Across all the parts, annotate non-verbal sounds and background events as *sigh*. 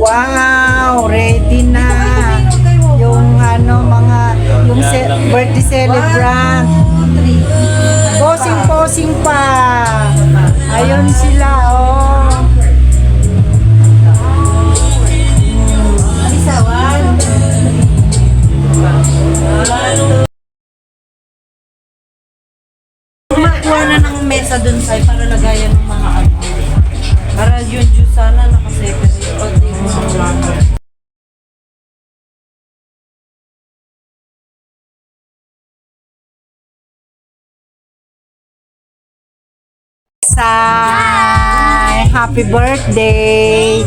Wow, ready na. Yung ano, mga, yung ce- birthday celebrant. Posing-posing pa. Ayun sila, oh. Kuha na ng mesa dun sa para lagayan ng mga ano. Para yun yun sana nakaseparate. Pag di Sai! Happy birthday!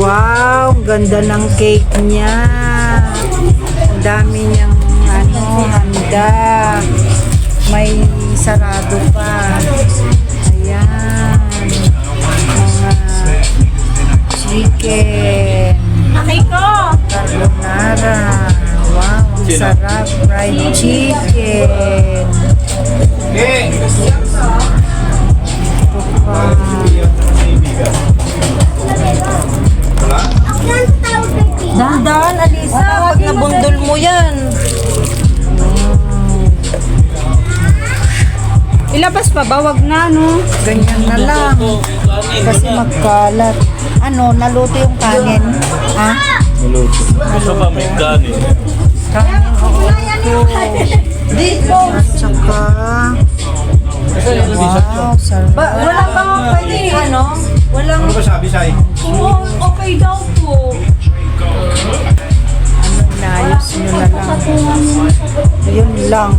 Wow, ganda ng cake niya. Ang dami niyang ano, handa. May sarado pa. Chicken. Dahan-dahan, Alisa. Pag nabundol mo yan. Ilabas pa ba? Wag na, no? Ganyan na lang. Kasi magkalat. Ano, naluto yung kanin? Ha? Gusto ba may kanin? Kanin, Dito. At saka, wow, sarap. Ba, wala bang pwede ano? Walang... Ano ba sabi sa'yo? Oo, okay daw po. Ano, inayos nyo na lang. Yun lang.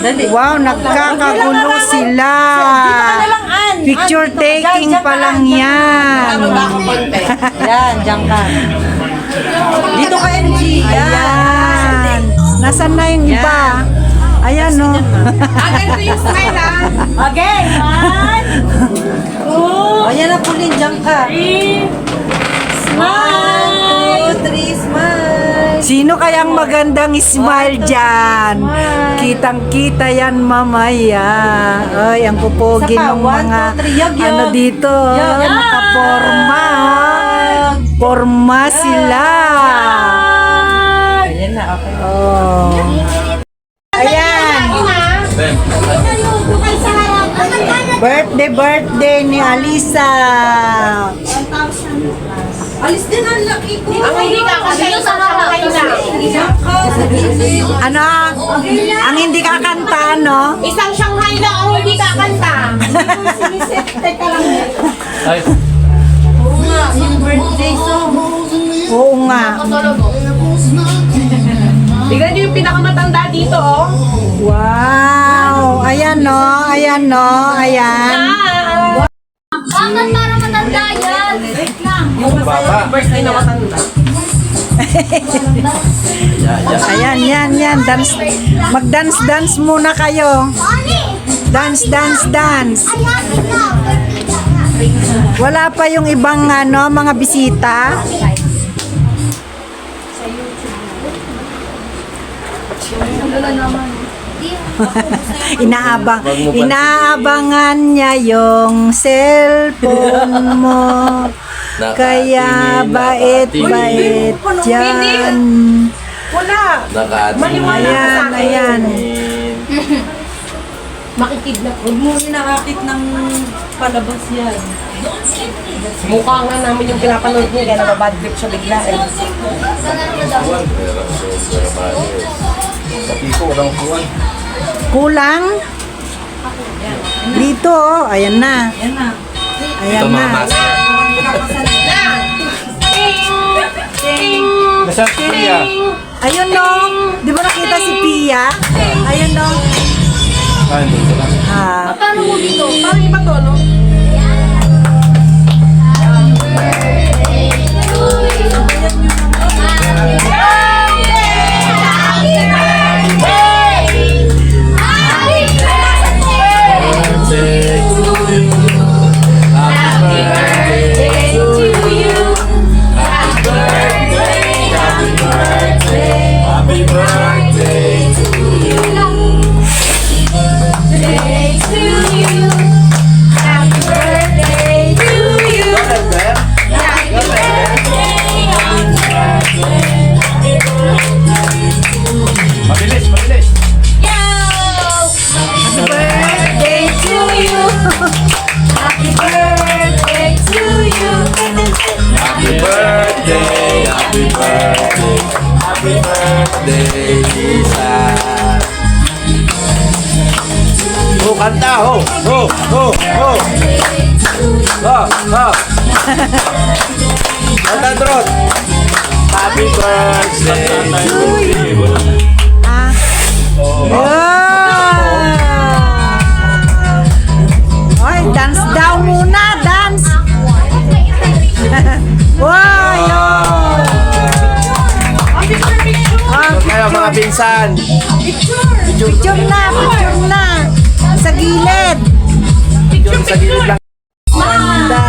Dali. Wow, nagkakagulo sila. Picture taking pa lang yan. Yan, diyan ka. Dito ka, MG. Ayan. Nasaan na yung iba? Ayan, no? Again, one, two, Ayan na, Pauline, diyan ka. Smile! One, two, three, smile! Sino kayang magandang smile dyan? Kitang-kita yan mamaya. Ay, ang pupogi Isa pa, ng one, mga two, three, ano dito. Yag. Nakaporma. Porma sila. Ayan na, okay. Oh. Ayan. Birthday, birthday ni Alisa. Alis din ang laki ko. Ang hindi ka kasi yung sa ka. Ano? Ang hindi kakanta, no? Isang Shanghai na ang hindi kakanta. Teka lang. Ay, Oo nga, yung birthday song. Oo nga. Tignan niyo yung pinakamatanda dito, oh. Wow! Ayan no, ayan no, ayan. Bakit para matanda yan? Yung baba. Birthday na matanda. *laughs* Ayan, yan, yan. Dance. Mag-dance, dance muna kayo. Dance, dance, dance. Wala pa yung ibang ano, mga bisita. *laughs* Inaabang, inaabangan niya yung cellphone mo. Kaya bait-bait yan. Wala. nakatingin. Ayan, ayan. *laughs* Makikidnap. Huwag mo inakakit ng palabas yan. Mukha nga namin yung pinapanood niya, kaya nababad trip siya bigla eh. Sa. Kulang? Dito, oh. ayan na. Yan na. Ayan na. Nasa kuya. Ayun no. Di ba nakita si Pia? Ayun no. Ay, dito lang. Ah, Paano mo dito? Parang iba kanta, ho, ho, ho, ho. Ho, ho. Kanta, Drot. Happy birthday to you. Ah. Ah. Oy, dance daw muna, dance. *laughs* wow, yun. Ah, Kayo mga pinsan. picture na. Gilid. Yung sa gilid lang. Ganda.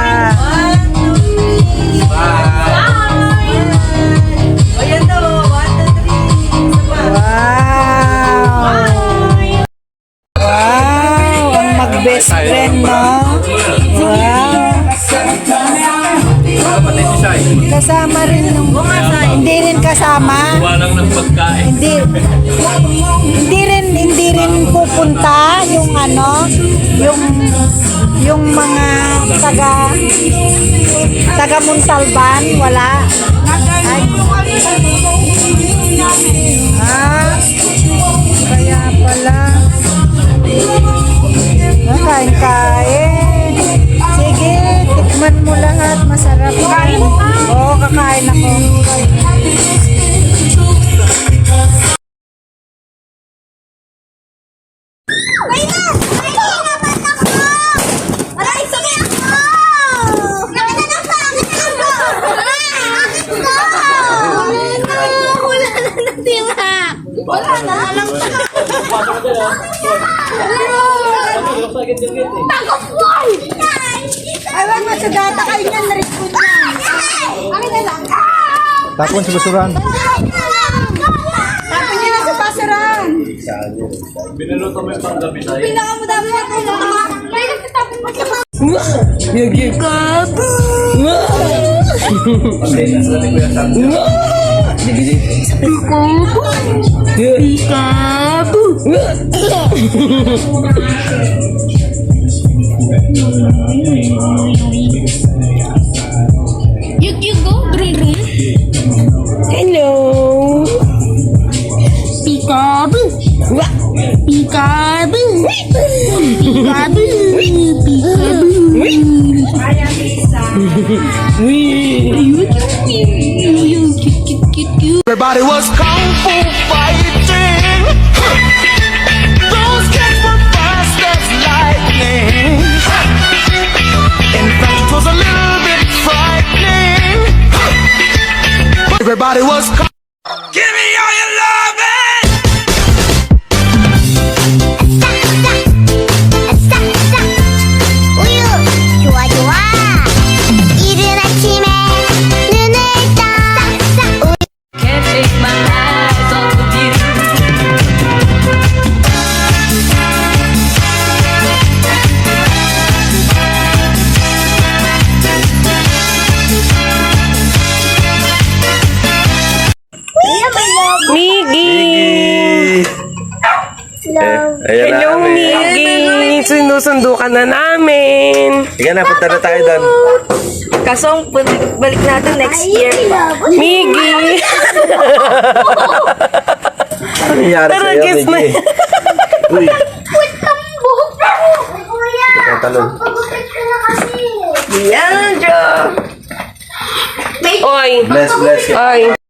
Ayan daw, one, two, three. Isa pa. Wow. Wow, ang mag-best friend, no? Wow. Kasama rin nung... Hindi rin kasama. Hindi. Hindi rin, hindi rin pupunta yung ano, yung yung mga taga taga Montalban, wala. Ay. Ah, Wala na, alam ko na. Tagopoy! Ay, wag mo sa data kayo. Narispo na. Ano na lang? Tapos niya na sa basuran. Binaluto mo yung panggabi tayo. Pinaka mo dapat ito. May nagtatapon mo sa mga... You, you go, brum brum. Hello. Everybody was kung fu fighting. Those kids were fast as lightning. In fact, it was a little bit frightening. Everybody was. Ayan na Hello. Miggy! Sinusundo ka na namin. Sige na, punta na tayo doon. Kaso, balik, balik natin next year. Miggy! Ano nangyari Tara, sa'yo, kiss na. Miggy? Uy, buhok mo kuya Tatalon. pagupit ko na kasi Yan, Jo! Oy! bless, bless. Oy!